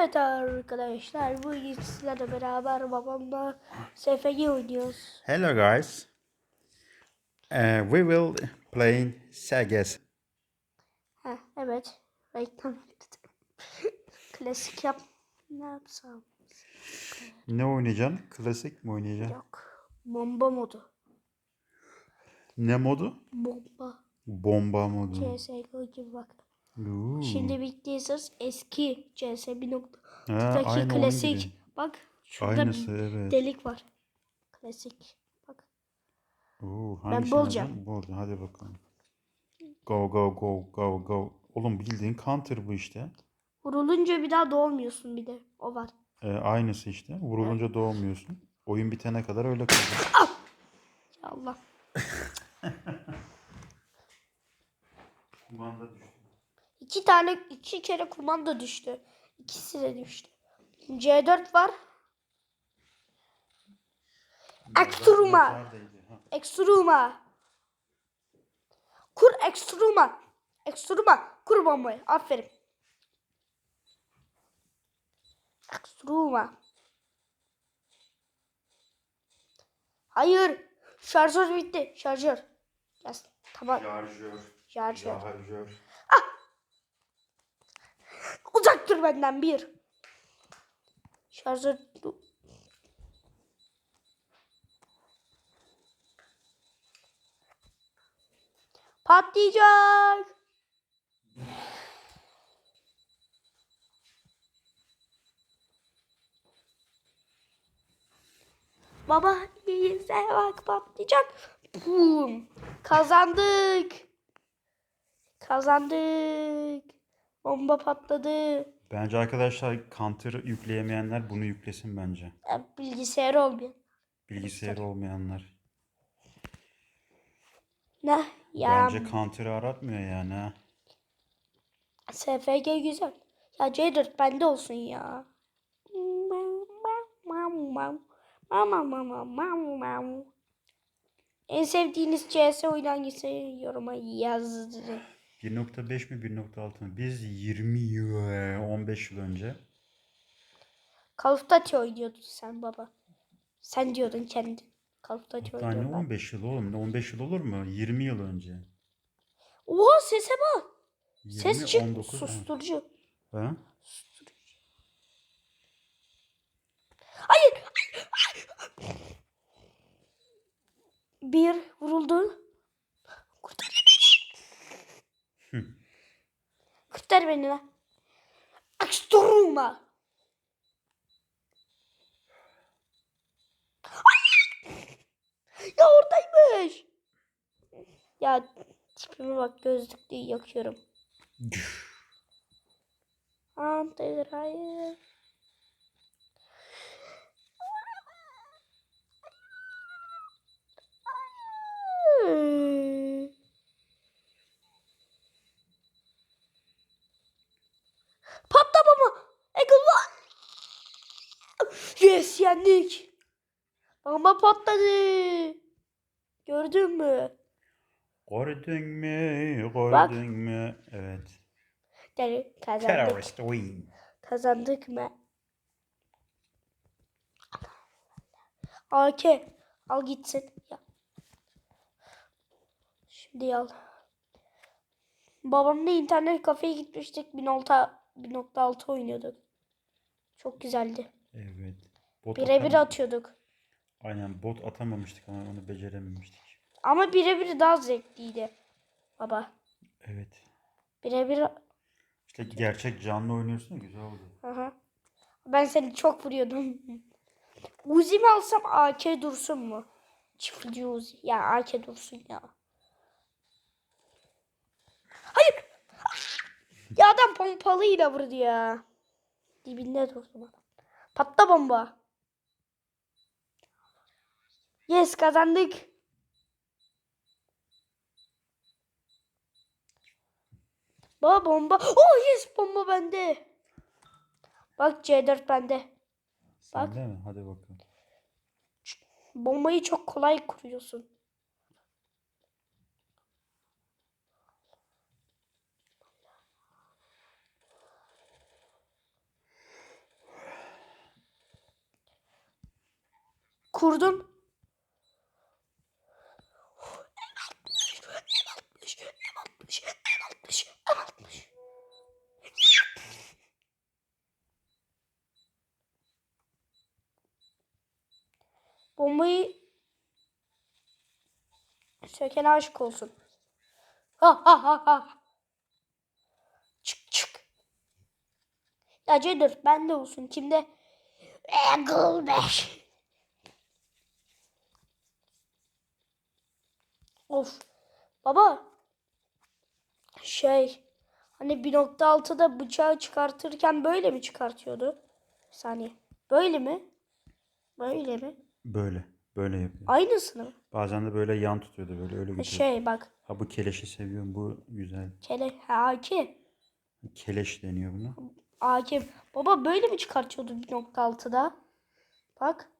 Evet arkadaşlar bu sizlerle beraber babamla SFG oynuyoruz. Hello guys. Uh, we will play Sagas. Ha evet. Reklam. Klasik yap. Ne yapsam? Ne oynayacaksın? Klasik mi oynayacaksın? Yok. Bomba modu. Ne modu? Bomba. Bomba modu. CSGO gibi bak. Oo. Şimdi bildiğiniz eski CS 1.6'daki Ha, aynı onun klasik. gibi. Bak şurada Aynısı bir evet. delik var. Klasik. Bak. Oo, Ben alacaksın? Burada hadi bakalım. Go go go go go. Oğlum bildiğin counter bu işte. Vurulunca bir daha doğmuyorsun bir de. O var. Ee, aynısı işte. Vurulunca doğmuyorsun. Oyun bitene kadar öyle kalıyor. Ya Allah. Kumanda düştü. İki tane iki kere kumanda düştü. İkisi de düştü. C4 var. Ha. Extruma. Kur Extruma. Extruma. Kur bombayı. Aferin. Extruma. Hayır. Şarjör bitti. Şarjör. Yes. Tamam. Şarjör. Şarjör. Şarjör. Uzak dur benden bir. Şarjör. Patlayacak. Baba iyiyse bak patlayacak. Boom. Kazandık. Kazandık. Bomba patladı. Bence arkadaşlar counter yükleyemeyenler bunu yüklesin bence. Ya, bilgisayar olmuyor. Bilgisayarı olmayanlar. Ne? Ya Bence counter'ı aratmıyor yani ha. SFG güzel. Ya C4 bende olsun ya. En sevdiğiniz CS oyunu hangisi? Yoruma yazın. 1.5 mi 1.6 mı? Biz 20 yıl, 15 yıl önce. Call of Duty oynuyordun sen baba. Sen diyordun kendin. Call of Duty Hatta ne oynuyordun. 15 yıl oğlum? Ne 15 yıl olur mu? 20 yıl önce. Oha sese bak. 20, Ses çık. 19, ha. Susturucu. Ha? Hayır. Bir vuruldu. Kurtar beni. Kurtar beni lan. Aksturma. Ya oradaymış. Ya tipime bak gözlüklü yakıyorum. Hayır. Hayır. Patlama mı? Eagle var. Yes yendik. Bomba patladı. Gördün mü? Gördün mü? Bak. Gördün mü? Evet. Yani kazandık. Terrorist win. Kazandık mı? AK al gitsin. Ya. Şimdi al. Babamla internet kafeye gitmiştik. 1.6 1.6 oynuyorduk. Çok güzeldi. Evet. Bot Birebir atam- atıyorduk. Aynen bot atamamıştık ama onu becerememiştik. Ama birebir daha zevkliydi. Baba. Evet. Birebir İşte gerçek canlı oynuyorsun ya güzel oldu. Aha. Ben seni çok vuruyordum. Uzi mi alsam AK dursun mu? Çiftlici Uzi. Ya AK dursun ya. Hayır. Ya adam pompalıyla vurdu ya. Dibinde durdum adam. Patla bomba. Yes kazandık. Baba bomba. Oh yes bomba bende. Bak C4 bende. Bak. Mi? Hadi bakalım. Bombayı çok kolay kuruyorsun. Kurdum. Söken aşık olsun. Ha ha ha ha. Çık çık. Ya Cedar bende olsun. Kimde? Eagle 5. Of. Baba. Şey. Hani 1.6'da bıçağı çıkartırken böyle mi çıkartıyordu? Bir saniye. Böyle mi? Böyle mi? Böyle. Böyle yapıyor. Aynısını mı? Bazen de böyle yan tutuyordu böyle öyle Ha, götürüyor. Şey bak. Ha bu keleşi seviyorum. Bu güzel. Kele. Ha AK. Keleş deniyor buna. AK. Baba böyle mi çıkartıyordu 1.6'da? Bak.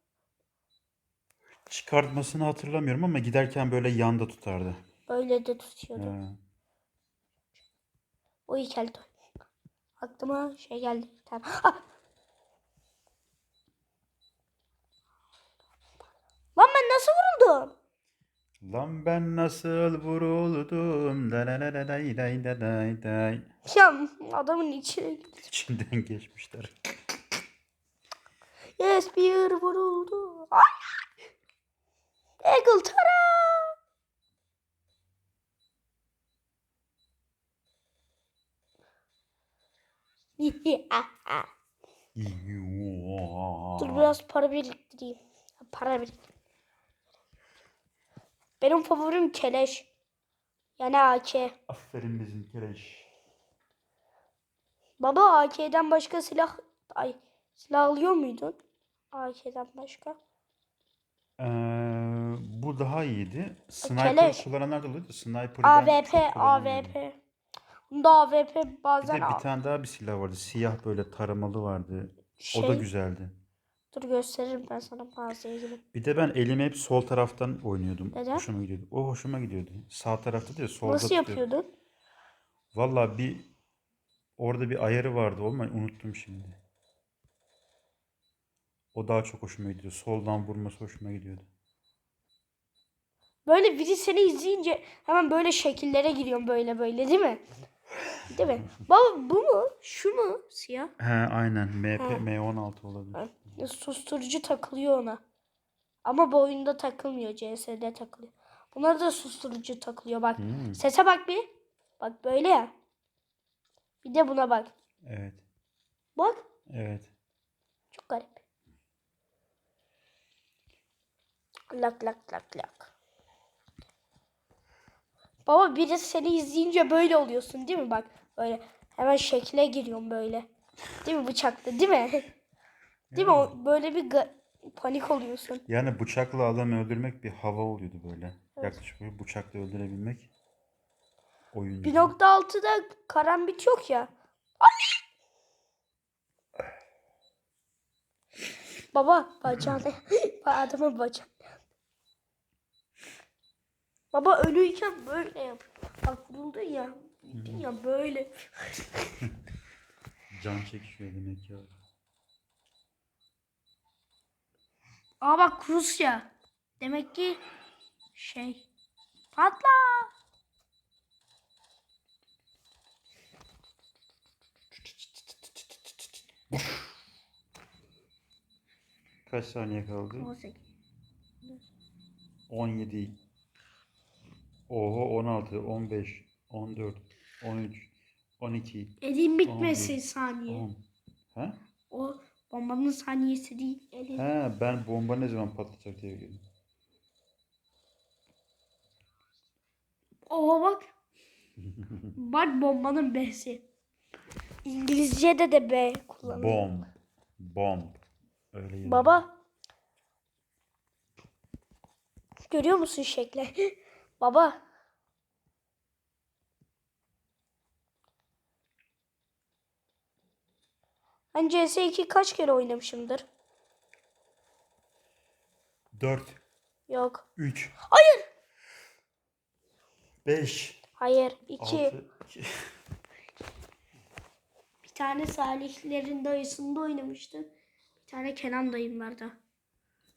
Çıkartmasını hatırlamıyorum ama giderken böyle yanda tutardı. Böyle de tutuyordu. Ha. O ilkel toy. Aklıma şey geldi. Tamam. Ah! Lan ben nasıl vuruldum? Lan ben nasıl vuruldum. Da da da da day day da day day. Ya adamın içine gitti. İçinden geçmişler. Yes bir vuruldu. Ay! Eagle tara. Dur biraz para biriktireyim. Para biriktir. Benim favorim keleş. Yani AK. Aferin bizim keleş. Baba AK'den başka silah ay silah alıyor muydun? AK'den başka. Ee, bu daha iyiydi. Sniper keleş. kullananlar da oluyordu. Sniper'ı ben AWP. AWP. Bunda AWP Bir bazen de bir tane daha bir silah vardı. Siyah böyle taramalı vardı. O da Şey- güzeldi. Dur gösteririm ben sana mağazaya gidip. Bir de ben elimi hep sol taraftan oynuyordum. Neden? Hoşuma gidiyordu. O hoşuma gidiyordu. Sağ tarafta değil solda Nasıl yapıyordun? Valla bir orada bir ayarı vardı ama unuttum şimdi. O daha çok hoşuma gidiyor. Soldan vurması hoşuma gidiyordu. Böyle biri seni izleyince hemen böyle şekillere giriyorum böyle böyle değil mi? Değil mi? Baba bu mu? Şu mu? Siyah. He aynen. MP, Ha. M16 olabilir. Ha, Susturucu takılıyor ona. Ama bu oyunda takılmıyor. CS'de takılıyor. Bunlar da susturucu takılıyor bak. Hmm, Sese bak bir. Bak böyle ya. Bir de buna bak. evet. Bak. Evet. Çok garip. Lak lak lak lak. Baba biri seni izleyince böyle oluyorsun değil mi? Bak böyle hemen şekle giriyorum böyle. Değil mi bıçakla değil mi? Değil mi? O böyle bir panik oluyorsun. Yani bıçakla adam öldürmek bir hava oluyordu böyle. Yaklaşık böyle bıçakla öldürebilmek. Oyun. 1.6'da karambit yok ya. Baba bacağını. Adamın bacağı. Baba ölüyken böyle yap. Bak buldun ya. Bildin ya böyle. Can çekişiyor demek ya. Aa bak Rusya. Demek ki şey. Patla. Kaç saniye kaldı? 18. 17. Oho 16, 15, 14, 13, 12, Elin bitmesin 11, saniye. 10. Ha? O bombanın saniyesi değil. Elin. Ha ben bomba ne zaman patlayacak diye geldim. Oo bak. bak bombanın B'si. İngilizce'de de B kullanılıyor. Bomb. Bomb. Öyle yazıyor. Baba. Görüyor musun şekli? Baba. Ben CS2 kaç kere oynamışımdır? 4, Yok. 3, Hayır. 5, Hayır. 2. 6, Bir tane Salihlerin dayısında oynamıştım. Bir tane Kenan dayımlarda.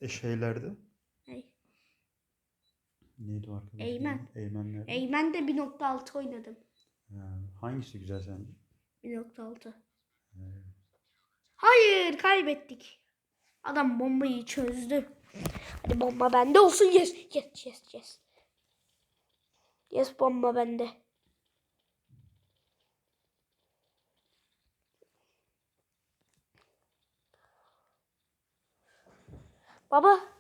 E şeylerde Ney? neydi o arkadaş? Eymen. Eymenler. Eymen de 1.6 oynadım. Ha, hangisi güzel sence? 1.6. Hayır kaybettik. Adam bombayı çözdü. Hadi bomba bende olsun. Yes yes yes yes. Yes bomba bende. Baba.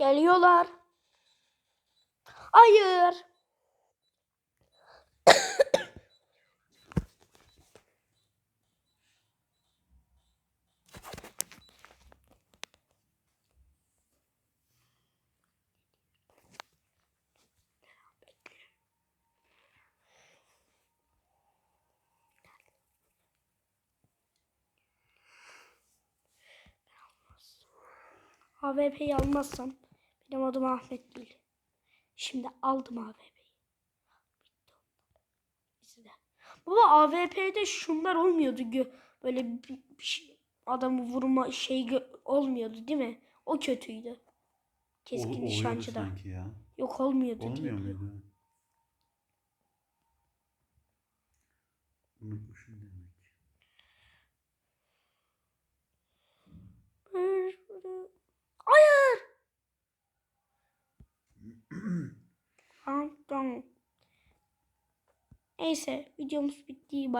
Geliyorlar. Hayır. AWP'yi almazsam benim adım Ahmet değil. Şimdi aldım AWP'yi. İkisi de. Baba AWP'de şunlar olmuyordu. Böyle bir, bir şey- adamı vurma şey olmuyordu değil mi? O kötüydü. Keskin nişancıda. Yok olmuyordu. Olmuyor muydu? Unutmuşum demek. Hayır. Tamam. Neyse videomuz bitti.